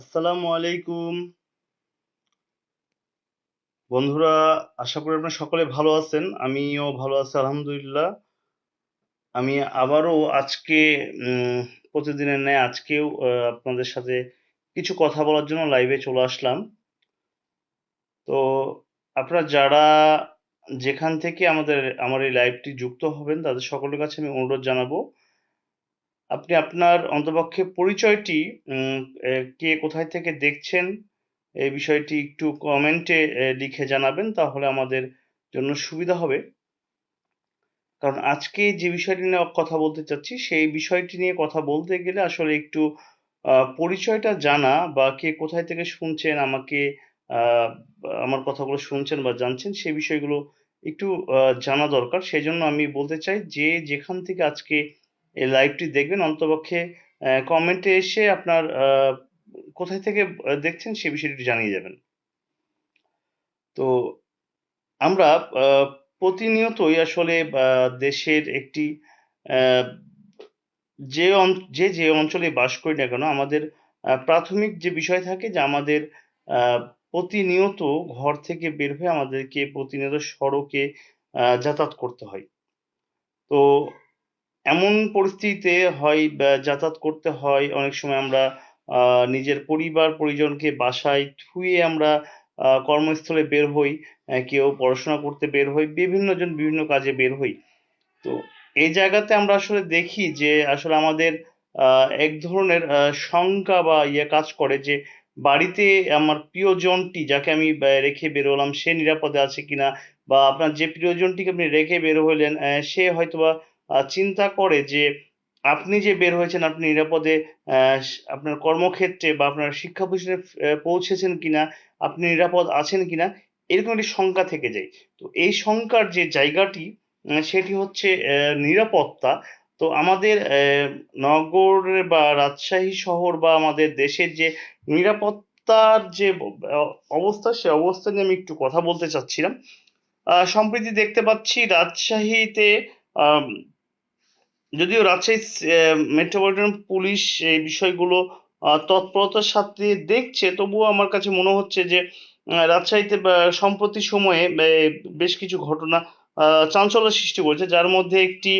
আসসালামু আলাইকুম। বন্ধুরা, আশা করি আপনারা সকলে ভালো আছেন, আমিও ভালো আছি, আলহামদুলিল্লাহ। আমি আবারও আজকে প্রতিদিনের ন্যায় আজকেও আপনাদের সাথে কিছু কথা বলার জন্য লাইভে চলে আসলাম। তো আপনারা যারা যেখান থেকে আমাদের, আমার এই লাইভটি যুক্ত হবেন, তাদের সকলের কাছে আমি অনুরোধ জানাব আপনি আপনার অন্তপক্ষে পরিচয়টি কে কোথায় থেকে দেখছেন এই বিষয়টি একটু কমেন্টে লিখে জানাবেন, তাহলে আমাদের জন্য সুবিধা হবে। কারণ আজকে যে বিষয়টি নিয়ে কথা বলতে চাচ্ছি, সেই বিষয়টি নিয়ে কথা বলতে গেলে আসলে একটু পরিচয়টা জানা বা কে কোথায় থেকে শুনছেন, আমাকে আমার কথাগুলো শুনছেন বা জানছেন সেই বিষয়গুলো একটু জানা দরকার। সেই জন্য আমি বলতে চাই যে যেখান থেকে আজকে এই লাইভটি দেখবেন, অন্তপক্ষে কমেন্টে এসে আপনার কোথায় থেকে দেখছেন সে বিষয়টি জানিয়ে যাবেন। তো আমরা প্রতিনিয়তই আসলে দেশের একটি যে যে যে অঞ্চলে বাস করি না কেন, আমাদের প্রাথমিক যে বিষয় থাকে যে আমাদের প্রতিনিয়ত ঘর থেকে বের হয়ে আমাদেরকে প্রতিনিয়ত সড়কে যাতায়াত করতে হয়। তো এমন পরিস্থিতিতে হয় যাতায়াত করতে হয় অনেক সময় আমরা নিজের পরিবার পরিজনকে বাসায় থুয়ে আমরা কর্মস্থলে বের হই কেউ পড়াশোনা করতে বের হই বিভিন্ন জন বিভিন্ন কাজে বের হই। তো এই জায়গাতে আমরা আসলে দেখি যে আসলে আমাদের এক ধরনের শঙ্কা বা ইয়ে কাজ করে যে বাড়িতে আমার প্রিয়জনটি যাকে আমি রেখে বেরোলাম সে নিরাপদে আছে কিনা বা আপনার যে প্রিয়জনটিকে আপনি রেখে বের হইলেন আহ, সে হয়তোবা চিন্তা করে যে আপনি যে বের হয়েছেন, আপনি নিরাপদে আপনার কর্মক্ষেত্রে বা আপনার শিক্ষা প্রতিষ্ঠানে পৌঁছেছেন কিনা, আপনি নিরাপদ আছেন কিনা, এরকম একটি শঙ্কা থেকে যায়। তো এই শঙ্কার যে জায়গাটি সেটি হচ্ছে নিরাপত্তা। তো আমাদের নগর বা রাজশাহী শহর বা আমাদের দেশের যে নিরাপত্তার যে অবস্থা, সে অবস্থা নিয়ে আমি একটু কথা বলতে চাচ্ছিলাম। সম্প্রতি দেখতে পাচ্ছি রাজশাহীতে যদিও রাজশাহী মেট্রোপলিটন পুলিশ এই বিষয়গুলো তৎপরতার সাথে দেখছে, তবুও আমার কাছে মনে হচ্ছে যে রাজশাহীতে সম্প্রতি সময়ে বেশ কিছু ঘটনা চাঞ্চল্য সৃষ্টি করেছে, যার মধ্যে একটি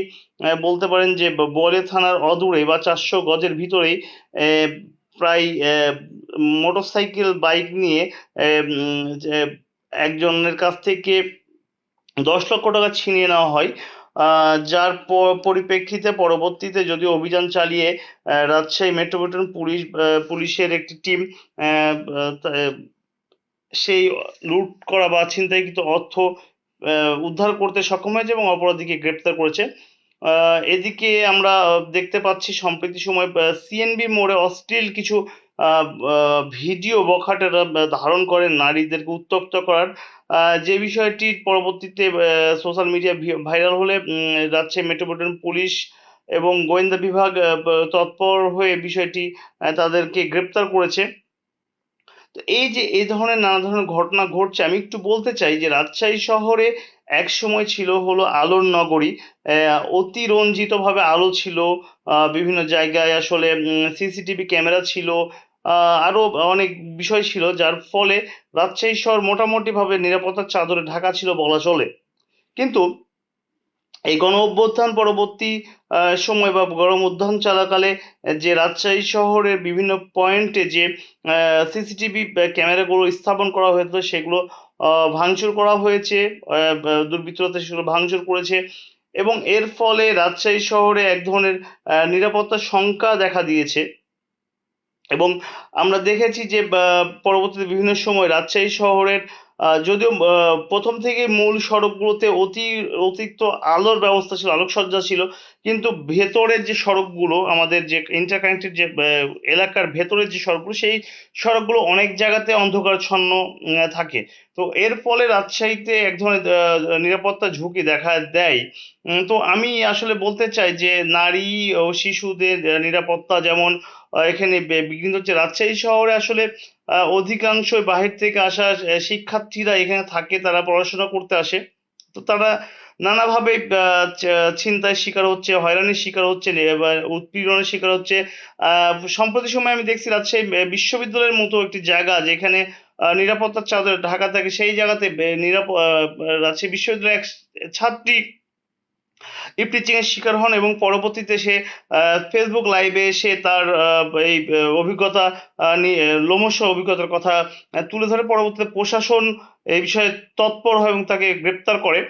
বলতে পারেন যে, ব- বোয়ালিয়া থানার অদূরে, বা চারশো গজের ভিতরেই প্রায় মোটরসাইকেল, বাইক নিয়ে একজনের কাছ থেকে দশ লক্ষ টাকা ছিনিয়ে নেওয়া হয়। যার পরিপ্রেক্ষিতে পরবর্তীতে যদি অভিযান চালিয়ে রাজশাহী মেট্রোপলিটন পুলিশ পুলিশের একটি টিম সেই লুট করা বা ছিনতাইকৃত অর্থ উদ্ধার করতে সক্ষম হয়েছে এবং অপরাধীকে গ্রেপ্তার করেছে। এদিকে আমরা দেখতে পাচ্ছি, সম্প্রতি সময় সিএনবি মোড়ে অশ্লীল কিছু ভিডিও বখাটেরা ধারণ করে নারীদেরকে উত্তপ্ত করার। যে বিষয়টির পরবর্তীতে সোশ্যাল মিডিয়া ভাইরাল হলে রাজশাহী মেট্রোপলিটন পুলিশ এবং গোয়েন্দা বিভাগ তৎপর হয়ে বিষয়টি তাদেরকে গ্রেপ্তার করেছে। তো এই যে এই ধরনের নানা ধরনের ঘটনা ঘটছে আমি একটু বলতে চাই যে রাজশাহী শহরে এক সময় ছিল হলো আলোর নগরী আহ, অতিরঞ্জিত আলো ছিল বিভিন্ন জায়গায় আসলে সিসিটিভি ক্যামেরা ছিল আহ, আরও অনেক বিষয় ছিল যার ফলে রাজশাহী শহর মোটামুটি ভাবে নিরাপত্তার চাদরে ঢাকা ছিল বলা চলে। কিন্তু এই গণ অভ্যুত্থান পরবর্তী সময় বা গণ অভ্যুত্থান চলাকালে যে রাজশাহী শহরের বিভিন্ন পয়েন্টে যে সিসিটিভি ক্যামেরাগুলো স্থাপন করা হয়েছিল সেগুলো ভাঙচুর করা হয়েছে দুর্বৃত্তরা সেগুলো ভাঙচুর করেছে এবং এর ফলে রাজশাহী শহরে এক ধরনের আহ, নিরাপত্তার শঙ্কা দেখা দিয়েছে। এবং আমরা দেখেছি যে পরবর্তীতে বিভিন্ন সময় রাজশাহী শহরের যদিও প্রথম থেকে মূল সড়কগুলোতে অতি, অতিরিক্ত আলোর ব্যবস্থা ছিল, আলোকসজ্জা ছিল, কিন্তু ভেতরের যে সড়কগুলো, আমাদের যে ইন্টারকানেক্টেড যে এলাকার ভেতরের যে সড়কগুলো, সেই সড়কগুলো অনেক জায়গাতে অন্ধকারচ্ছন্ন থাকে। তো এর ফলে রাজশাহীতে এক ধরনের নিরাপত্তা ঝুঁকি দেখা দেয়। তো আমি আসলে বলতে চাই যে, নারী ও শিশুদের নিরাপত্তা যেমন এখানে বিঘ্নিত হচ্ছে। রাজশাহী শহরে আসলে আহ, অধিকাংশই বাহির থেকে আসা শিক্ষার্থীরা এখানে থাকে তারা পড়াশোনা করতে আসে। তো তারা নানাভাবে আহ, চ- ছিনতাইয়ের শিকার হচ্ছে হয়রানির শিকার হচ্ছে উৎপীড়নের শিকার হচ্ছে। সম্প্রতি সময় আমি দেখছি রাজশাহী বিশ্ববিদ্যালয়ের মতো একটি জায়গা যেখানে নিরাপত্তার চাদর ঢাকা থাকে সেই জায়গাতে নিরাপ রাজশাহী বিশ্ববিদ্যালয়ের এক ছাত্রী ইপটিচিং এর শিকার হন এবং পরবর্তীতে সে ফেসবুক লাইভে এসে তার এই অভিজ্ঞতা নিয়ে, লোমশ অভিজ্ঞতার কথা তুলে ধরে। পরবর্তীতে প্রশাসন এই বিষয়ে তৎপর হয় এবং তাকে গ্রেপ্তার করে।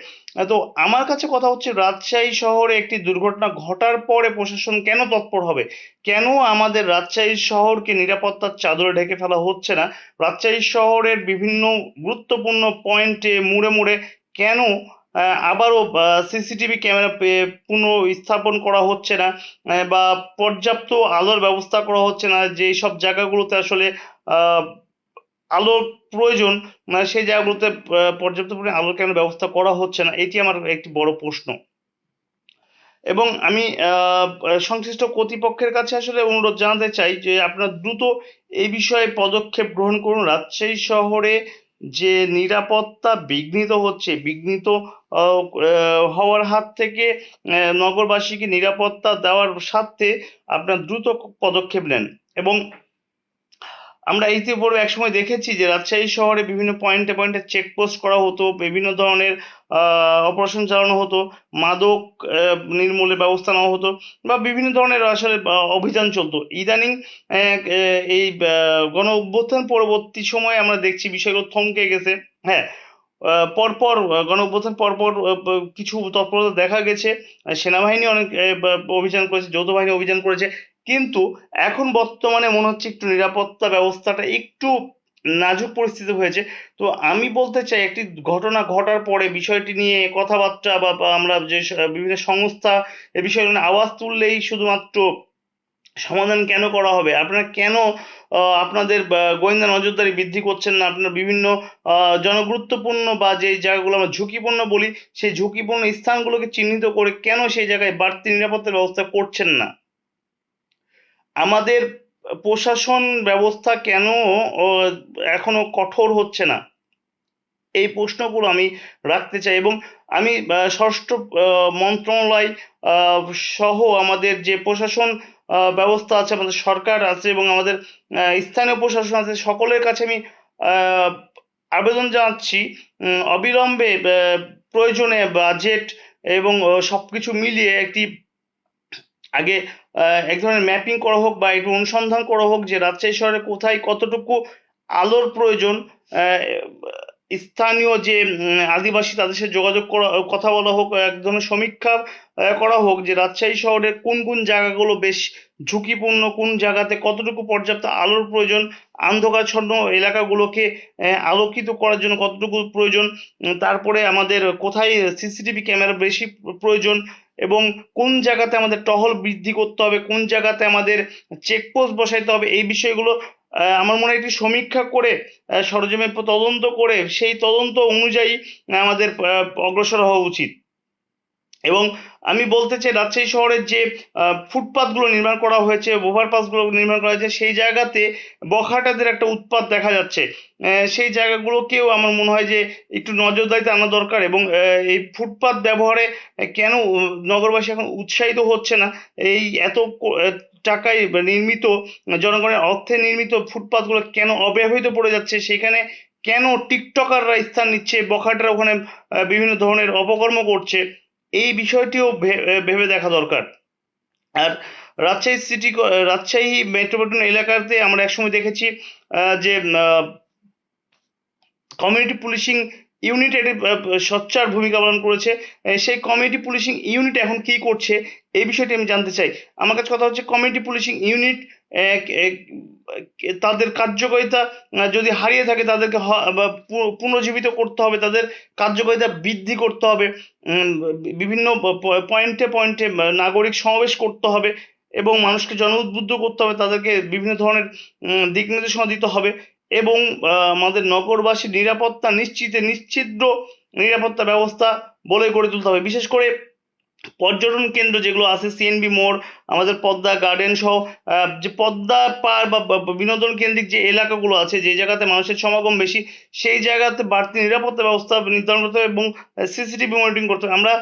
তো আমার কাছে কথা হচ্ছে, রাজশাহী শহরে একটি দুর্ঘটনা ঘটার পরে প্রশাসন কেন তৎপর হবে? কেন আমাদের রাজশাহী শহরকে নিরাপত্তার চাদরে ঢেকে ফেলা হচ্ছে না? রাজশাহী শহরের বিভিন্ন গুরুত্বপূর্ণ পয়েন্টে মুড়ে মুড়ে কেন আবারও সিসিটিভি ক্যামেরা পুনঃ স্থাপন করা হচ্ছে না বা পর্যাপ্ত আলোর ব্যবস্থা করা হচ্ছে না, যে সব জায়গাগুলোতে আসলে আলোর প্রয়োজন মানে সেই জায়গাগুলোতে পর্যাপ্ত পরিমাণে আলোর কেন ব্যবস্থা করা হচ্ছে না, এটি আমার একটি বড় প্রশ্ন। এবং আমি সংশ্লিষ্ট কর্তৃপক্ষের কাছে আসলে অনুরোধ জানাতে চাই যে আপনারা দ্রুত এই বিষয়ে পদক্ষেপ গ্রহণ করুন, রাজশাহী শহরে যে নিরাপত্তা বিঘ্নিত হচ্ছে, বিঘ্নিত হওয়ার হাত থেকে নগরবাসীকে নিরাপত্তা দেওয়ার স্বার্থে আপনার দ্রুত পদক্ষেপ নেন। এবং আমরা ইতিপূর্বে একসময় দেখেছি যে রাজশাহী শহরে বিভিন্ন পয়েন্টে পয়েন্টে চেকপোস্ট করা হতো, বিভিন্ন ধরনের অপারেশন চালানো হতো, মাদক নির্মূলের ব্যবস্থা নেওয়া হতো বা বিভিন্ন ধরনের আসলে অভিযান চলতো। ইদানিং এই গণ অভ্যুত্থান পরবর্তী সময়ে আমরা দেখছি বিষয়গুলো থমকে গেছে। হ্যাঁ পরপর গণ অভ্যুত্থান পরপর কিছু তৎপরতা দেখা গেছে। সেনাবাহিনী অনেক অভিযান করেছে, যৌথ বাহিনী অভিযান করেছে। কিন্তু এখন বর্তমানে মনে হচ্ছে একটু নিরাপত্তা ব্যবস্থাটা একটু নাজুক পরিস্থিতি হয়েছে। তো আমি বলতে চাই, একটি ঘটনা ঘটার পরে বিষয়টি নিয়ে কথাবার্তা বা আমরা যে বিভিন্ন সংস্থা এ বিষয়ে নিয়ে আওয়াজ তুললেই শুধুমাত্র সমাধান কেন করা হবে? আপনারা কেন আপনাদের গোয়েন্দা নজরদারি বৃদ্ধি করছেন না? আপনার বিভিন্ন জনগুরুত্বপূর্ণ বা যে জায়গাগুলো আমরা ঝুঁকিপূর্ণ বলি, সেই ঝুঁকিপূর্ণ স্থানগুলোকে চিহ্নিত করে কেন সেই জায়গায় বাড়তি নিরাপত্তার ব্যবস্থা করছেন না? আমাদের প্রশাসন ব্যবস্থা কেন এখনও কঠোর হচ্ছে না? এই প্রশ্নগুলো আমি রাখতে চাই এবং আমি ষষ্ঠ মন্ত্রণালয় সহ আমাদের যে প্রশাসন ব্যবস্থা আছে, আমাদের সরকার আছে এবং আমাদের স্থানীয় প্রশাসন আছে, সকলের কাছে আমি আবেদন জানাচ্ছি অবিলম্বে প্রয়োজনে বাজেট এবং সব কিছু মিলিয়ে একটি আগে এক ধরনের ম্যাপিং করা হোক বা একটু অনুসন্ধান করা হোক যে রাজশাহী শহরে কোথায় কতটুকু আলোর প্রয়োজন স্থানীয় যে আদিবাসী তাদের সাথে যোগাযোগ করা, কথা বলা হোক, এক ধরনের সমীক্ষা করা হোক যে রাজশাহী শহরের কোন কোন জায়গাগুলো বেশ ঝুঁকিপূর্ণ, কোন জায়গাতে কতটুকু পর্যাপ্ত আলোর প্রয়োজন অন্ধকারচ্ছন্ন এলাকাগুলোকে আলোকিত করার জন্য কতটুকু প্রয়োজন তারপরে আমাদের কোথায় সিসিটিভি ক্যামেরা বেশি প্রয়োজন এবং কোন জায়গাতে আমাদের টহল বৃদ্ধি করতে হবে, কোন জায়গাতে আমাদের চেকপোস্ট বসাইতে হবে, এই বিষয়গুলো আমার মনে হয় একটি সমীক্ষা করে সরজমে তদন্ত করে, সেই তদন্ত অনুযায়ী আমাদের অগ্রসর হওয়া উচিত। এবং আমি বলতে চাই, রাজশাহী শহরের যে ফুটপাথগুলো নির্মাণ করা হয়েছে ওভারপাসগুলো নির্মাণ করা হয়েছে, সেই জায়গাতে বখাটেদের একটা উৎপাত দেখা যাচ্ছে। সেই জায়গাগুলোকেও আমার মনে হয় যে, একটু নজরদারিতে আনা দরকার এবং এই ফুটপাত ব্যবহারে কেন নগরবাসী এখন উৎসাহিত হচ্ছে না? এই এত টাকায় নির্মিত, জনগণের অর্থে নির্মিত ফুটপাতগুলো কেন অব্যবহৃত পড়ে যাচ্ছে? সেখানে কেন টিকটকাররা স্থান নিচ্ছে? বখাটেরা ওখানে বিভিন্ন ধরনের অপকর্ম করছে। এই বিষয়টিও ভেবে দেখা দরকার। আর রাজশাহী সিটি রাজশাহী মেট্রোপলিটন এলাকাতে আমরা একসময় দেখেছি যে কমিউনিটি পুলিশিং ইউনিট এটি সোচ্চার ভূমিকা পালন করেছে। সেই কমিউনিটি পুলিশিং ইউনিট এখন কি করছে, এই বিষয়টি আমি জানতে চাই। আমার কাছে কথা হচ্ছে কমিউনিটি পুলিশিং ইউনিট তাদের কার্যকারিতা যদি হারিয়ে থাকে তাদেরকে পুনর্জীবিত করতে হবে, তাদের কার্যকারিতা বৃদ্ধি করতে হবে বিভিন্ন পয়েন্টে পয়েন্টে নাগরিক সমাবেশ করতে হবে এবং মানুষকে জন উদ্বুদ্ধ করতে হবে, তাদেরকে বিভিন্ন ধরনের দিক নির্দেশনা দিতে হবে এবং আমাদের নগরবাসীর নিরাপত্তা নিশ্চিতে নিশ্ছিদ্র নিরাপত্তা ব্যবস্থা বলে গড়ে তুলতে হবে। বিশেষ করে পর্যটন কেন্দ্র যেগুলো আছে সিএনবি মোড়, আমাদের পদ্মা গার্ডেন সহ যে পদ্মা পার বা বিনোদন কেন্দ্রিক যে এলাকাগুলো আছে, যে জায়গাতে মানুষের সমাগম বেশি, সেই জায়গাতে বাড়তি নিরাপত্তা ব্যবস্থা নির্ধারণ করতে হবে এবং সিসিটিভি মনিটরিং করতে হবে। আমরা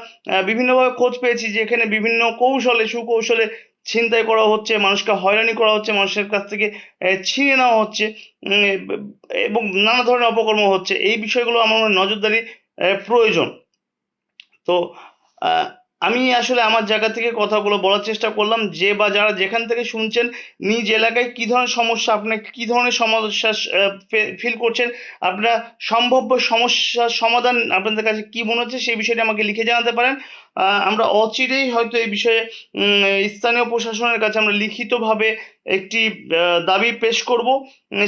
বিভিন্নভাবে খোঁজ পেয়েছি যে এখানে বিভিন্ন কৌশলে, সুকৌশলে ছিনতাই করা হচ্ছে, মানুষকে হয়রানি করা হচ্ছে, মানুষের কাছ থেকে ছিনিয়ে নেওয়া হচ্ছে এবং নানা ধরনের অপকর্ম হচ্ছে। এই বিষয়গুলো আমার নজরদারি প্রয়োজন। তো আমি আসলে আমার জায়গা থেকে কথাগুলো বলার চেষ্টা করলাম, যে বা যারা যেখান থেকে শুনছেন, নিজ এলাকায় কি ধরনের সমস্যা, আপনি কি ধরনের সমস্যা ফিল করছেন, আপনারা সম্ভাব্য সমস্যার সমাধান আপনাদের কাছে কি মনে হচ্ছে, সেই বিষয়টি আমাকে লিখে জানাতে পারেন। আমরা অচিরেই হয়তো এই বিষয়ে স্থানীয় প্রশাসনের কাছে আমরা লিখিতভাবে একটি দাবি পেশ করব।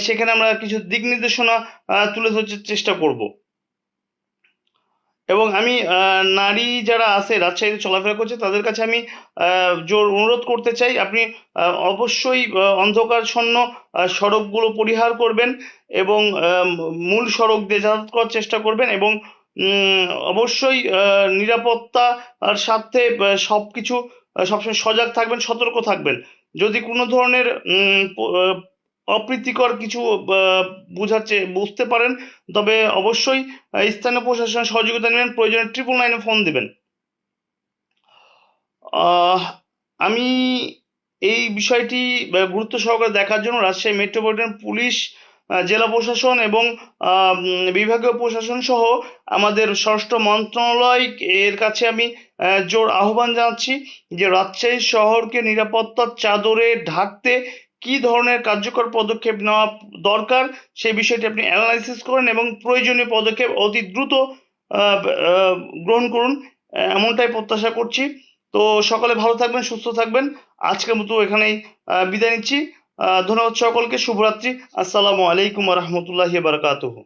সেখানে আমরা কিছু দিক নির্দেশনা তুলে ধরতে চেষ্টা করব। এবং আমি নারী যারা আছে রাজশাহীতে চলাফেরা করছে তাদের কাছে আমি জোর অনুরোধ করতে চাই আপনি অবশ্যই আহ, অন্ধকারচ্ছন্ন সড়কগুলো পরিহার করবেন এবং মূল সড়ক দিয়ে যাতায়াত করার চেষ্টা করবেন এবং অবশ্যই নিরাপত্তার স্বার্থে সব কিছু সবসময় সজাগ থাকবেন সতর্ক থাকবেন। যদি কোনো ধরনের অপ্রীতিকর কিছু বুঝাচ্ছে বুঝতে পারেন। তবে অবশ্যই স্থানীয় প্রশাসনের সহযোগিতা নেবেন। প্রয়োজনে ট্রিপল নাইনে ফোন দিবেন। আমি এই বিষয়টি গুরুত্ব সহকারে দেখার জন্য রাজশাহী মেট্রোপলিটন পুলিশ জেলা প্রশাসন এবং বিভাগীয় প্রশাসন সহ আমাদের ষষ্ঠ মন্ত্রণালয় এর কাছে আমি জোর আহ্বান জানাচ্ছি যে রাজশাহী শহরকে নিরাপত্তার চাদরে ঢাকতে কি ধরনের কার্যকর পদক্ষেপ নেওয়া দরকার, সেই বিষয়টি আপনি অ্যানালাইসিস করেন এবং প্রয়োজনীয় পদক্ষেপ অতি দ্রুত গ্রহণ করুন। এমনটাই প্রত্যাশা করছি। তো সকলে ভালো থাকবেন, সুস্থ থাকবেন। আজকের মতো এখানেই বিদায় নিচ্ছি। ধন্যবাদ সকলকে, শুভরাত্রি। আসসালামু আলাইকুম রহমতুল্লাহি বারকাতুহু।